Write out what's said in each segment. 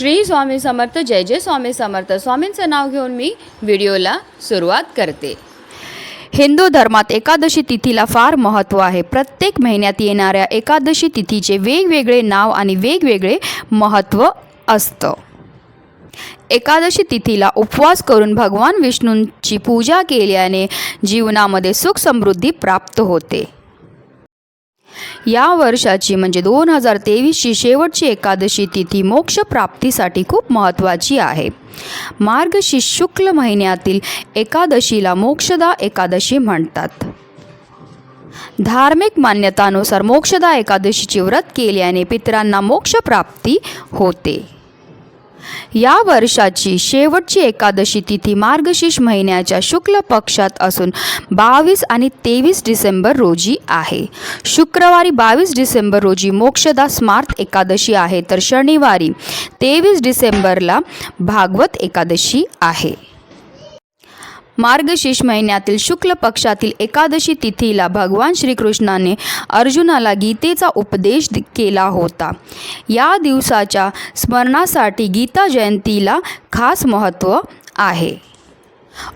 श्री स्वामी समर्थ जय जय स्वामी समर्थ. स्वामींचं नाव घेऊन मी व्हिडिओला सुरुवात करते. हिंदू धर्मात एकादशी तिथीला फार महत्त्व आहे. प्रत्येक महिन्यात येणाऱ्या एकादशी तिथीचे वेगवेगळे नाव आणि वेगवेगळे महत्त्व असतं. एकादशी तिथीला उपवास करून भगवान विष्णूंची पूजा केल्याने जीवनामध्ये सुख समृद्धी प्राप्त होते. या वर्षाची म्हणजे दोन हजार तेवीसची शेवटची एकादशी तिथी मोक्षप्राप्तीसाठी खूप महत्त्वाची आहे. मार्गशी शुक्ल महिन्यातील एकादशीला मोक्षदा एकादशी म्हणतात. धार्मिक मान्यतानुसार मोक्षदा एकादशीचे व्रत केल्याने पितरांना मोक्षप्राप्ती होते. या वर्षाची शेवटची एकादशी तिथी मार्गशीर्ष महिन्याच्या शुक्ल पक्षात असून बावीस आणि तेवीस डिसेंबर रोजी आहे. शुक्रवारी बावीस डिसेंबर रोजी मोक्षदा स्मार्त एकादशी आहे तर शनिवारी तेवीस डिसेंबरला भागवत एकादशी आहे. मार्गशीर्ष महिन्यातील शुक्ल पक्षातील एकादशी तिथीला भगवान श्रीकृष्णाने अर्जुनाला गीतेचा उपदेश केला होता. या दिवसाच्या स्मरणासाठी गीता जयंतीला खास महत्त्व आहे.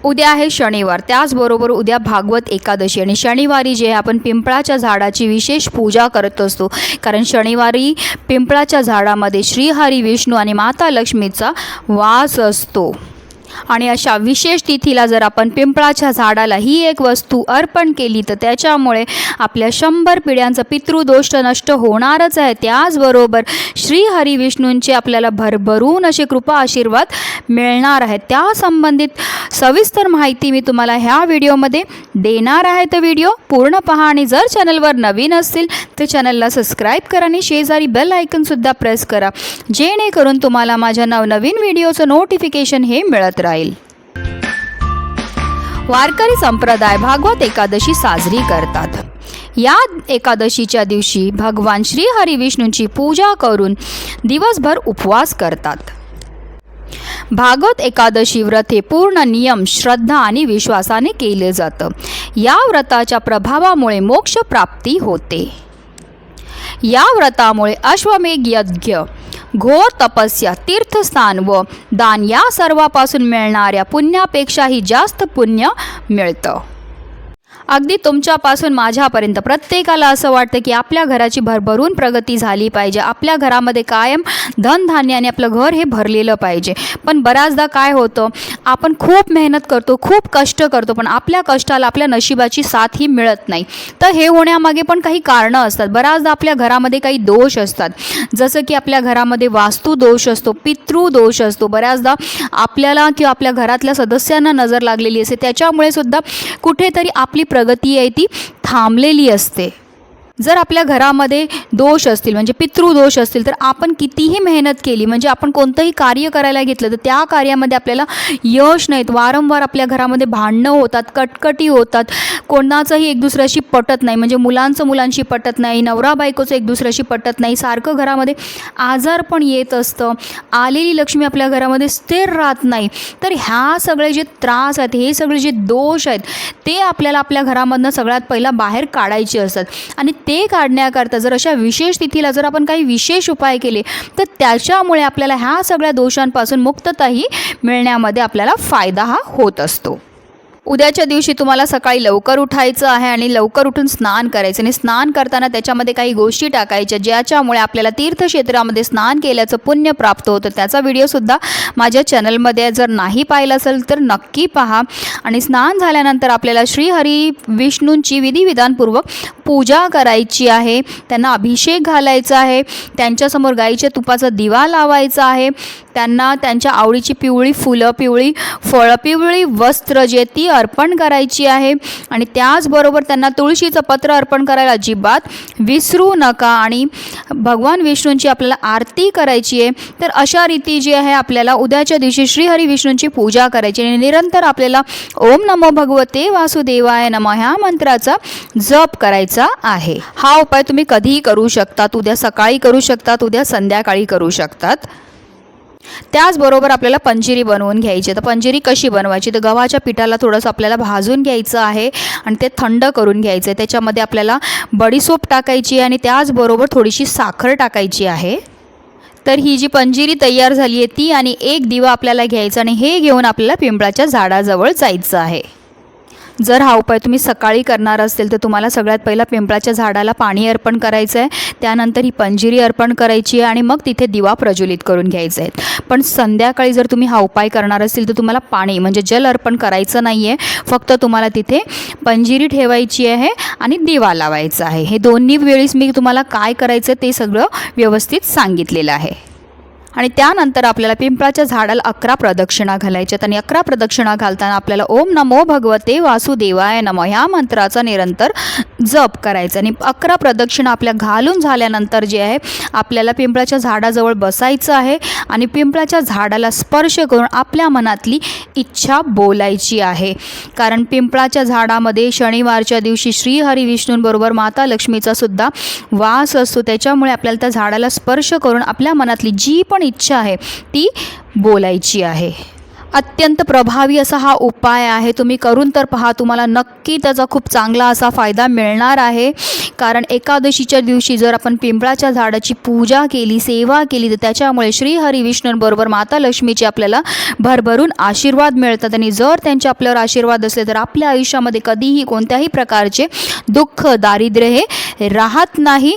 उद्या आहे शनिवार. त्याचबरोबर उद्या भागवत एकादशी आणि शनिवारी जे आपण पिंपळाच्या झाडाची विशेष पूजा करत असतो कारण शनिवारी पिंपळाच्या झाडामध्ये श्रीहरी विष्णू आणि माता लक्ष्मीचा वास असतो. आणि अशा विशेष तिथीला जर आपण पिंपळाच्या झाडाला ही एक वस्तू अर्पण केली तर त्याच्यामुळे आपल्या शंभर पिढ्यांचा पितृदोष नष्ट होणारच आहे. त्याचबरोबर श्री हरी विष्णूंचे आपल्याला भरभरून असे कृपा आशीर्वाद मिळणार आहे. त्या संबंधित सविस्तर माहिती मी तुम्हाला ह्या व्हिडिओमध्ये देणार आहे. तर व्हिडिओ पूर्ण पहा आणि जर चॅनलवर नवीन असतील तर चॅनलला सबस्क्राईब करा आणि शेजारी बेल आयकनसुद्धा प्रेस करा. जेणेकरून तुम्हाला माझ्या नवनवीन व्हिडिओचं नोटिफिकेशन हे मिळत राहील वारकरी संप्रदाय भागवत एकादशी साजरी करतात। या एकादशीच्या दिवशी भगवान श्री हरी विष्णूंची पूजा करून दिवसभर उपवास करतात। भागवत एकादशी व्रत हे पूर्ण नियम श्रद्धा आणि विश्वासाने केले जातं। या व्रताच्या प्रभावामुळे मोक्षप्राप्ती होते। या व्रतामुळे अश्वमेघ यज्ञ घोर तपस्या तीर्थस्थान व दान या सर्वापासून मिळणाऱ्या पुण्यापेक्षाही जास्त पुण्य मिळतं. अगदी तुमच्यापासून माझ्यापर्यंत. प्रत्येकाला असं वाटतं की आपल्या घराची भरभरून प्रगती झाली पाहिजे. आपल्या घरामध्ये कायम धनधान्याने आपलं घर हे भरलेलं पाहिजे. पण बऱ्याचदा काय होतं आपण खूप मेहनत करतो खूप कष्ट करतो पण आपल्या कष्टाला आपल्या नशिबाची साथ ही मिळत नाही. तर हे होण्यामागे पण काही कारणं असतात. बऱ्याचदा आपल्या घरामध्ये काही दोष असतात. जसं की आपल्या घरामध्ये वास्तू दोष असतो पितृ दोष असतो. बऱ्याचदा आपल्याला किंवा आपल्या घरातल्या सदस्यांना नजर लागलेली असते. त्याच्यामुळे सुद्धा कुठेतरी आपली प्रगती आहे ती थांबलेली असते. जर आपल्या घरामध्ये दोष असतील म्हणजे पितृदोष असतील तर आपण कितीही मेहनत केली म्हणजे आपण कोणतंही कार्य करायला घेतलं तर त्या कार्यामध्ये आपल्याला यश नाहीत वारंवार आपल्या घरामध्ये भांडणं होतात कटकटी होतात. कोणाचंही एक दुसऱ्याशी पटत नाही म्हणजे मुलांचं मुलांशी पटत नाही नवरा बायकोचं एक दुसऱ्याशी पटत नाही. सारखं घरामध्ये आजार पण येत असतं. आलेली लक्ष्मी आपल्या घरामध्ये स्थिर राहत नाही. तर ह्या सगळे जे त्रास आहेत हे सगळे जे दोष आहेत ते आपल्याला आपल्या घरामधनं सगळ्यात पहिला बाहेर काढायचे असतात. आणि ते काढण्याकरता जर अशा विशेष तिथीला जर आपण काही विशेष उपाय केले तर त्याच्यामुळे आपल्याला ह्या सगळ्या दोषांपासून मुक्तताही मिळण्यामध्ये आपल्याला फायदा हा होत असतो. उद्याच्या दिवशी तुम्हाला सकाळी लवकर उठायचं आहे आणि लवकर उठून स्नान करायचं आणि स्नान करताना त्याच्यामध्ये काही गोष्टी टाकायच्या ज्याच्यामुळे आपल्याला तीर्थक्षेत्रामध्ये स्नान केल्याचं पुण्य प्राप्त होतं. त्याचा व्हिडिओसुद्धा माझ्या चॅनलमध्ये जर नाही पाहिला असेल तर नक्की पहा. आणि स्नान झाल्यानंतर आपल्याला श्रीहरी विष्णूंची विधिविधानपूर्वक पूजा करायची आहे त्यांना अभिषेक घालायचा आहे त्यांच्यासमोर गाईच्या तुपाचा दिवा लावायचा आहे त्यांना त्यांच्या आवडीची पिवळी फुलं पिवळी फळं पिवळी वस्त्र जे ती अर्पण करायची आहे आणि त्याचबरोबर त्यांना तुळशीचं पत्र अर्पण करायला अजिबात विसरू नका आणि भगवान विष्णूंची आपल्याला आरती करायची आहे तर अशा रीती जी आहे आपल्याला उद्याच्या दिवशी श्रीहरी विष्णूंची पूजा करायची आणि निरंतर आपल्याला ओम नमो भगवते वासुदेवाय नम ह्या मंत्राचा जप करायचा आहे. हा उपाय तुम्ही कधीही करू शकतात उद्या सकाळी करू शकतात उद्या संध्याकाळी करू शकतात. त्याचबरोबर आपल्याला पंजिरी बनवून घ्यायची. आहे. तर पंजिरी कशी बनवायची? तर गव्हाच्या पिठाला थोडंसं आपल्याला भाजून घ्यायचं आहे आणि ते थंड करून घ्यायचं आहे. त्याच्यामध्ये आपल्याला बडीसोप टाकायची आहे आणि त्याचबरोबर थोडीशी साखर टाकायची आहे. तर ही जी पंजिरी तयार झाली आहे ती आणि एक दिवा आपल्याला घ्यायचा आणि हे घेऊन आपल्याला पिंपळाच्या झाडाजवळ जायचं आहे. जर हा उपाय तुम्ही सकाळी करणार असेल तर तुम्हाला सगळ्यात पहिला पिंपळाच्या झाडाला पाणी अर्पण करायचं आहे. त्यानंतर ही पंजिरी अर्पण करायची आहे आणि मग तिथे दिवा प्रज्वलित करून घ्यायचे आहेत. पण संध्याकाळी जर तुम्ही हा उपाय करणार असेल तर तुम्हाला पाणी म्हणजे जल अर्पण करायचं नाही आहे फक्त तुम्हाला तिथे पंजिरी ठेवायची आहे आणि दिवा लावायचा आहे. हे दोन्ही वेळेस मी तुम्हाला काय करायचं ते सगळं व्यवस्थित सांगितलेलं आहे. आणि त्यानंतर आपल्याला पिंपळाच्या झाडाला अकरा प्रदक्षिणा घालायच्यात आणि अकरा प्रदक्षिणा घालताना आपल्याला ओम नमो भगवते वासुदेवाय नमो ह्या मंत्राचा निरंतर जप करायचा. आणि अकरा प्रदक्षिणा आपल्या घालून झाल्यानंतर जे आहे आपल्याला पिंपळाच्या झाडाजवळ बसायचं आहे आणि पिंपळाच्या झाडाला स्पर्श करून आपल्या मनातली इच्छा बोलायची आहे. कारण पिंपळाच्या झाडामध्ये शनिवारच्या दिवशी श्रीहरी विष्णूंबरोबर माता लक्ष्मीचा सुद्धा वास असतो. त्याच्यामुळे आपल्याला त्या झाडाला स्पर्श करून आपल्या मनातली जी पण इच्छा आहे ती बोलायची आहे. अत्यंत प्रभावी असा हा उपाय आहे. तुम्ही करून तर पहा तुम्हाला नक्की त्याचा खूप चांगला असा फायदा मिळणार आहे. कारण एकादशीच्या दिवशी जर आपण पिंपळाच्या झाडाची पूजा केली सेवा केली तर त्याच्यामुळे श्री हरी विष्णूंबरोबर माता लक्ष्मीचे आपल्याला भरभरून आशीर्वाद मिळतात. आणि जर त्यांचे आपल्यावर आशीर्वाद असले तर आपल्या आयुष्यामध्ये कधीही कोणत्याही प्रकारचे दुःख दारिद्र्य हे राहत नाही.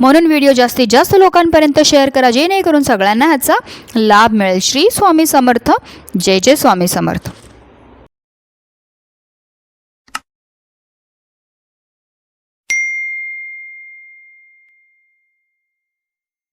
म्हणून व्हिडिओ जास्तीत जास्त लोकांपर्यंत शेअर करा जेणेकरून सगळ्यांना ह्याचा लाभ मिळेल. श्री स्वामी समर्थ. जय जय स्वामी समर्थ.